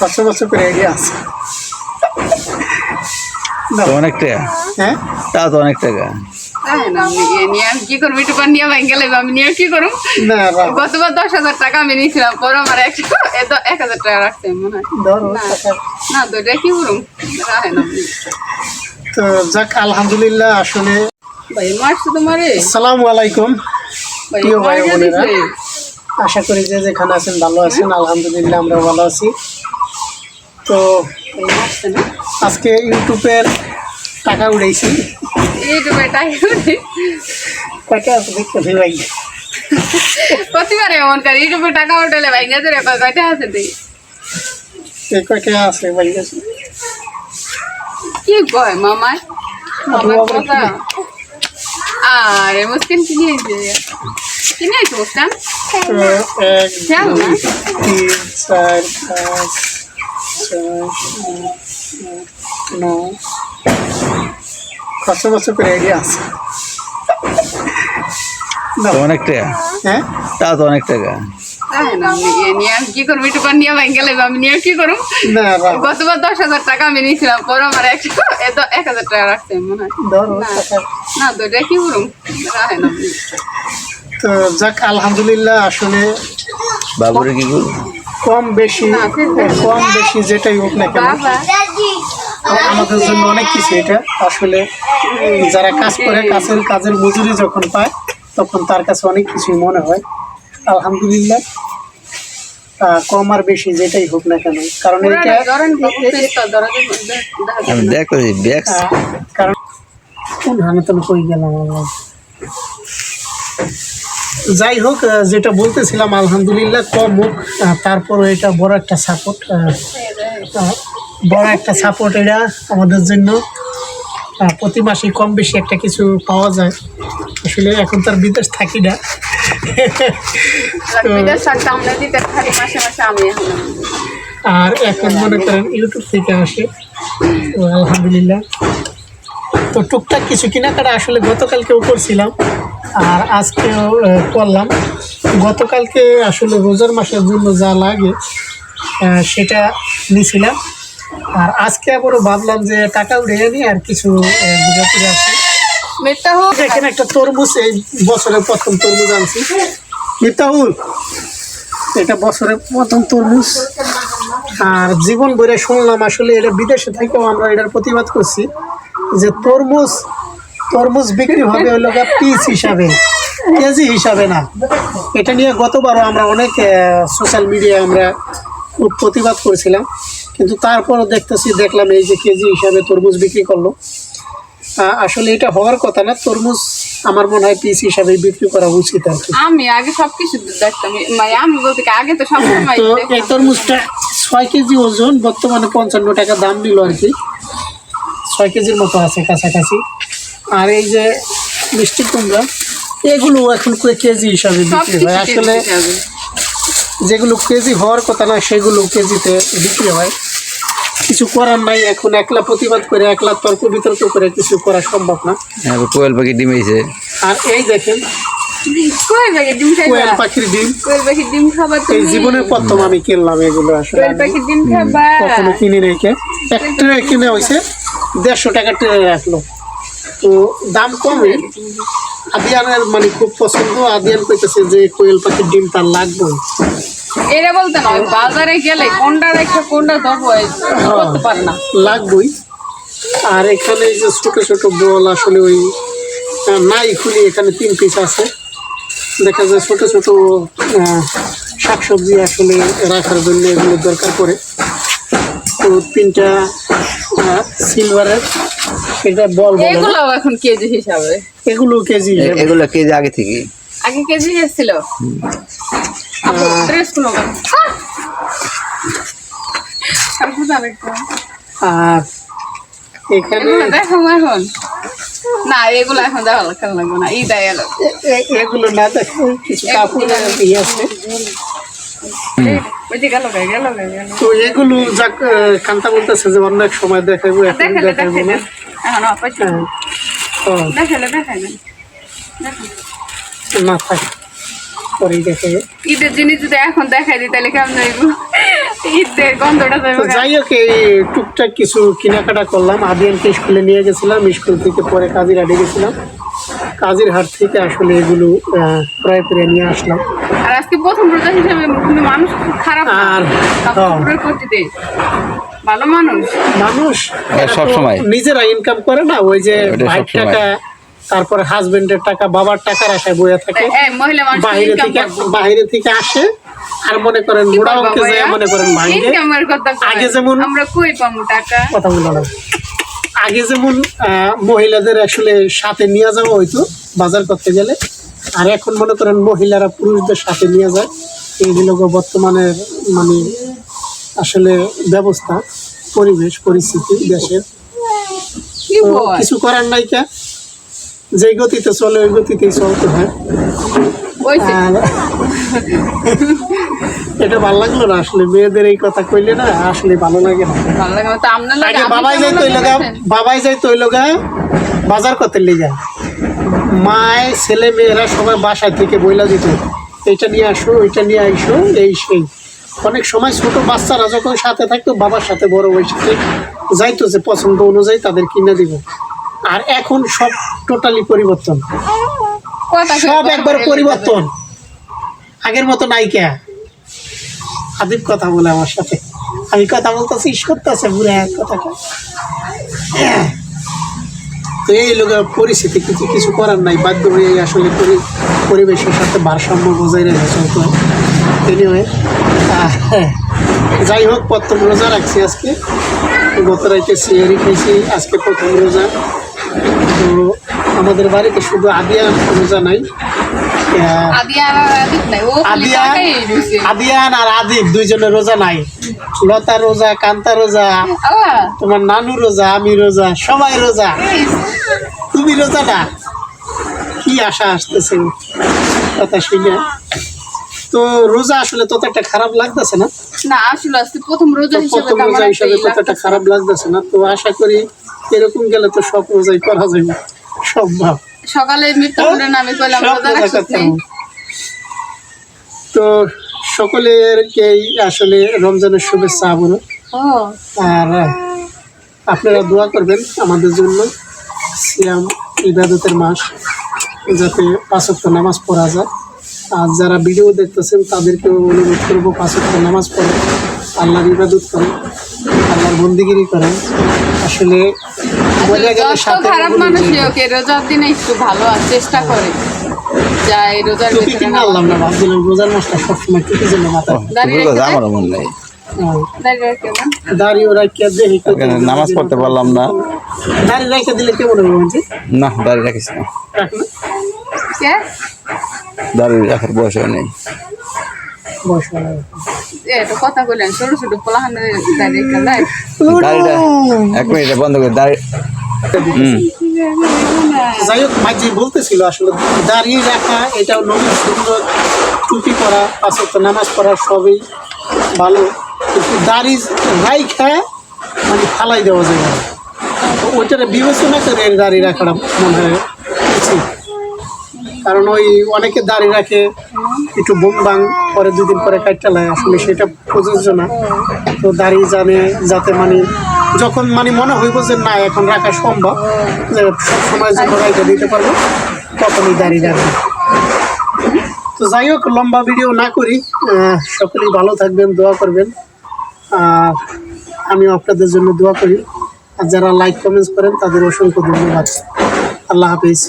খরচা বছর করে আইডিয়া আছে? অনেক টাকা। হ্যাঁ? তা তো অনেক টাকা। কি করব? একটু নিয়ে গেলে আমি নিয়ে কি করব? গতবার দশ হাজার টাকা আমি নিয়েছিলাম পরে আমার একশো তো এক হাজার টাকা রাখতে মনে হয়। না। তো এটা কি করুম তো যাক আলহামদুলিল্লাহ আসলে ভাই মারছে তোমারে আসসালামু আলাইকুম ভাই প্রিয় ভাই মারছে বোনেরা। আশা করি যে যেখানে আছেন ভালো আছেন আলহামদুলিল্লাহ আমরা ভালো আছি। তো ভাই মারছে না আজকে ইউটিউবের টাকা উড়াইছি। এইটুকু টাকা কয়টা আছে দেখতে দিই ভাই। প্রতিবারে এমন করে এইটুকু টাকা উঠালে ভাই গেছে রে কয়টা আছে তুই? এই কয়টা আছে ভাই কাছে? কি কয় মামাই মামার কথা? আরে মুসকিন কিনে আইছে। কিনে আইছে মুসকান? তো এক খেয়াল না। দুই তিন চার পাঁচ খরচা বছর করে আইডিয়া আছে অনেক টাকা হ্যাঁ তা তো অনেক টাকা কি করব? একটু নিয়ে আমি নিয়ে কি করব? গতবার দশ হাজার টাকা আমি নিয়েছিলাম পরে আমার একশো তো এক হাজার টাকা রাখতে মনে হয়। না। না তো এটা কি করুম তো যাক আলহামদুলিল্লাহ আসলে বাবুরে কি করব কম বেশি না, কম বেশি যেটাই হোক না কেন আমাদের জন্য অনেক কিছু এটা। আসলে যারা কাজ করে কাজের কাজের মজুরি যখন পায় তখন তার কাছে অনেক কিছুই মনে হয়। আলহামদুলিল্লাহ। আহ, কম আর বেশি যেটাই হোক না কেন। কারণ এটা কারণ কোন হানাতন কই গেলাম আল্লাহ। যাই হোক যেটা বলতেছিলাম আলহামদুলিল্লাহ কম হোক তারপরও এটা বড় একটা সাপোর্ট বড় একটা সাপোর্ট এটা আমাদের জন্য। প্রতি মাসে কম বেশি একটা কিছু পাওয়া যায়। আসলে এখন তার বিদেশ থাকি না। আর এখন। মনে করেন ইউটিউব থেকে আসে। আলহামদুলিল্লাহ। তো টুকটাক কিছু কেনাকাটা আসলে গতকালকেও করছিলাম আর আজকেও করলাম। গতকালকে আসলে রোজার মাসের জন্য যা লাগে সেটা নিয়েছিলাম আর আজকে আবারও ভাবলাম যে টাকা উঠে নিই আর কিছু ঘুরে আসি। এখানে একটা তরমুজ এই বছরের প্রথম তরমুজ আনছি। মিতাহুল এটা বছরের প্রথম তরমুজ। আর জীবন বইরে শুনলাম আসলে এটা বিদেশে থেকেও আমরা এটার প্রতিবাদ করছি যে তরমুজ তরমুজ বিক্রি হবে হলো পিস হিসাবে কেজি হিসাবে না। এটা নিয়ে গতবারও আমরা অনেক সোশ্যাল মিডিয়ায় আমরা খুব প্রতিবাদ করেছিলাম। কিন্তু তারপরও দেখতেছি দেখলাম এই যে কেজি হিসাবে তরমুজ বিক্রি করল। আসলে এটা হওয়ার কথা না তরমুজ আমার মনে হয় পিস হিসাবে বিক্রি করা উচিত আর আমি আগে সবকিছু দেখতাম মানে আমি বলতে আগে তো সব এই তরমুজটা ছয় কেজি ওজন বর্তমানে পঞ্চান্ন টাকা দাম নিল আর কি। ছয় কেজির মতো আছে কাছাকাছি। আর এই যে মিষ্টি কুমড়া এগুলো এখন কেজি হিসাবে বিক্রি হয়। আসলে যেগুলো কেজি হওয়ার কথা না সেগুলো কেজিতে বিক্রি হয়। কিছু করার নাই এখন একলা প্রতিবাদ করে একলা তর্ক বিতর্ক করে কিছু করা সম্ভব না। কোয়েল পাখি ডিমেছে আর এই দেখেন কই পাখি ডিম কোয়েল পাখির ডিম? কই পাখি ডিম খাবা এই জীবনের প্রথম আমি কিনলাম এগুলো আসলে ডিম কখনো কিনে নেই কে? এক ট্রে কিনে হয়েছে দেড়শো টাকা ট্রে রাখল। তো দাম কমে। আদিয়ানের মানে খুব পছন্দ আদিয়ান কইতেছে যে কোয়েল পাখির ডিম তার লাগবে। এরা বলতে না বাজারে গেলে কোনটা রেখে কোনটা ধরবো করতে পারে না। লাগবই। আর এখানে যে ছোট ছোট বল আসলে ওই নাই খুলি এখানে তিন পিস আছে। দেখা যায় ছোট ছোট আহ, শাকসবজি আসলে রাখার জন্য এগুলো দরকার পড়ে। তো তিনটা সিলভারের এটা বল এগুলো এখন কেজি হিসাবে। এগুলো কেজি এগুলো কেজি আগে থেকে আগে কেজি এসেছিল। আর এখানে দেখো এখন। না এগুলো এখন দেখা খেলা লাগবে না ঈদ আয় এলো এ- এ- এগুলো না দেখে কিছু কাপড় ইয়ে আছে ওই যে গেল গে গেল গে গেল তো এগুলো যাক কান্তা বলতেছে যে অন্য এক সময় দেখাবো এখন দেখাবো এখন অপেক্ষা হ্যাঁ। ও, দেখালে দেখাই না না থাক পরেই দেখাবো ঈদের জিনিস যদি এখন দেখাই দিই তাহলে কেমন হইব? ঈদ রক্তের গন্ধটা যাই হোক এই টুকটাক কিছু কেনাকাটা করলাম। আদিয়ানকে স্কুলে নিয়ে গেছিলাম স্কুল থেকে পরে কাজির হাটে গেছিলাম। কাজির হাট থেকে আসলে এগুলো ক্রয় করে নিয়ে আসলাম। আর আজকে প্রথম রোজা হিসেবে কিন্তু মানুষ খুব খারাপ আর, হ্যাঁ। করতে ভালো মানুষ। মানুষ হ্যাঁ, সব সময়। নিজেরা ইনকাম করে না। ওই যে সব টাকা তারপরে হাজবেন্ডের টাকা বাবার টাকার আশায় বয়ে থাকে। এই বাইরে থেকে বাইরে থেকে আসে। আর মনে করেন বুড়া অঙ্কে যায় মনে করেন ভাঙে। আগে যেমন- আমরা কই পাবো টাকা? কথা বলো না। আগে যেমন মহিলাদের আসলে সাথে নিয়ে যাওয়া হইতো বাজার করতে গেলে। আর এখন মনে করেন মহিলারা পুরুষদের সাথে নিয়ে যায়। এইগুলো বর্তমানের মানে আসলে ব্যবস্থা পরিবেশ পরিস্থিতি দেশের। কিছু করার নাই কা? যে গতিতে চলে ওই গতিতেই চলতে হয়। এটা ভালো লাগল না? আসলে মেয়েদের এই কথা কইলে না আসলে ভালো লাগে না। ভালো লাগে তো আপনার লাগে বাবাই যাই তৈল গা বাবাই যাই তৈল গা বাজার করতে লিগা। মায় ছেলে মেয়েরা সবাই বাসায় থেকে বইলা দিত এইটা নিয়ে আসো ওইটা নিয়ে আইসো এই সেই। অনেক সময় ছোট বাচ্চারা যখন সাথে থাকতো বাবার সাথে বড় সাথে যাইতো যে পছন্দ অনুযায়ী তাদের কিনে দিব। আর এখন সব টোটালি পরিবর্তন। সব একবার পরিবর্তন। আগের মতো নাইকা আদিব কথা বলে আমার সাথে। আমি কথা বলতেছি করতেছে বুড়া কথাটা। তো এই লোক পরিস্থিতি কিছু কিছু করার নাই, বাধ্য হয়ে আসলে পরিবেশের সাথে ভারসাম্য বজায় রেখে চলতে হয়। এনিওয়ে যাই হোক, প্রথম রোজা রাখছি আজকে। গত রাইতে সিয়ারি খেয়েছি, আজকে প্রথম রোজা। তো আমাদের বাড়িতে শুধু আদিয়ান রোজা নাই আদিয়ান আর খালি আদিয়ান আর আদিব দুইজনের রোজা নাই। লতা রোজা কান্তা রোজা তোমার নানু রোজা আমি রোজা সবাই রোজা। তুমি রোজা না? কি আশা আসতেছে? কথা শুনে। তো রোজা আসলে তত একটা খারাপ লাগতেছে না? না আসলে আজকে প্রথম রোজা তো হিসেবে প্রথম রোজা একটা হিসাবে তত একটা খারাপ লাগতেছে না। তো আশা করি এরকম গেলে তো সব রোজাই করা যাবে। সম্ভব সকালে মৃত্যুর নামে কইলাম রোজা। তো সকলেরকেই আসলে রমজানের শুভেচ্ছা আবরণ। আর আপনারা দোয়া করবেন আমাদের জন্য সিয়াম ইবাদতের মাস যাতে পাঁচক্ত নামাজ পড়া যায়। আর যারা ভিডিও দেখতেছেন তাদেরকেও অনুরোধ করব পাঁচক্ত নামাজ পড়ে আল্লাহর ইবাদত করেন আল্লাহর বন্দিগিরি করেন। আসলে যত খারাপ রোজার দিনে একটু ভালো আর চেষ্টা করে। যাই রোজার টুপি ভিতরে কিনে নামাজ- না ভাবছিলাম রোজার মাসটা সবসময় টুপি জন্য মাথায় দাঁড়িয়ে মন নেই। হ্যাঁ। দাঁড়িয়ে নামাজ পড়তে পারলাম না। দাড়ি রেখে দিলে কেমন হবে বলছি? না দাঁড়িয়ে রাখিস না। রাখ দাঁড়িয়ে রাখার বয়স হয় নেই বয়স হয়ে গেছে। এ, এটা কথা কইলেন ছোট ছোট পোলাহানে দাঁড়িয়ে এক মিনিট বন্ধ করে দাঁড়িয়ে যাই হোক মাঝি বলতেছিল আসলে দাঁড়িয়ে রাখা এটাও সুন্দর টুপি পরা নামাজ পড়া সবই ভালো। কিন্তু দাড়ি রাইখা মানে ফালাই দেওয়া যায় না। তো ওইটারে বিবেচনা করে এর দাড়ি রাখাটা মনে হয় উচিত। কারণ ওই অনেকে দাড়ি রাখে, একটু বোম বাং পরে দুদিন পরে কাটটা লাগে আসলে সেটা প্রযোজ্য না। তো দাড়ি জানে, যাতে মানে যখন মানে মনে হইব যে না, এখন রাখা সম্ভব সব সময় জন্য রাইখে দিতে পারব, তখনই দাড়ি রাখবে। তো যাই হোক, লম্বা ভিডিও না করি সকলেই ভালো থাকবেন, দোয়া করবেন। আর আমি আপনাদের জন্য দোয়া করি। আর যারা লাইক কমেন্টস করেন, তাদের অসংখ্য ধন্যবাদ। আল্লাহ হাফিজ।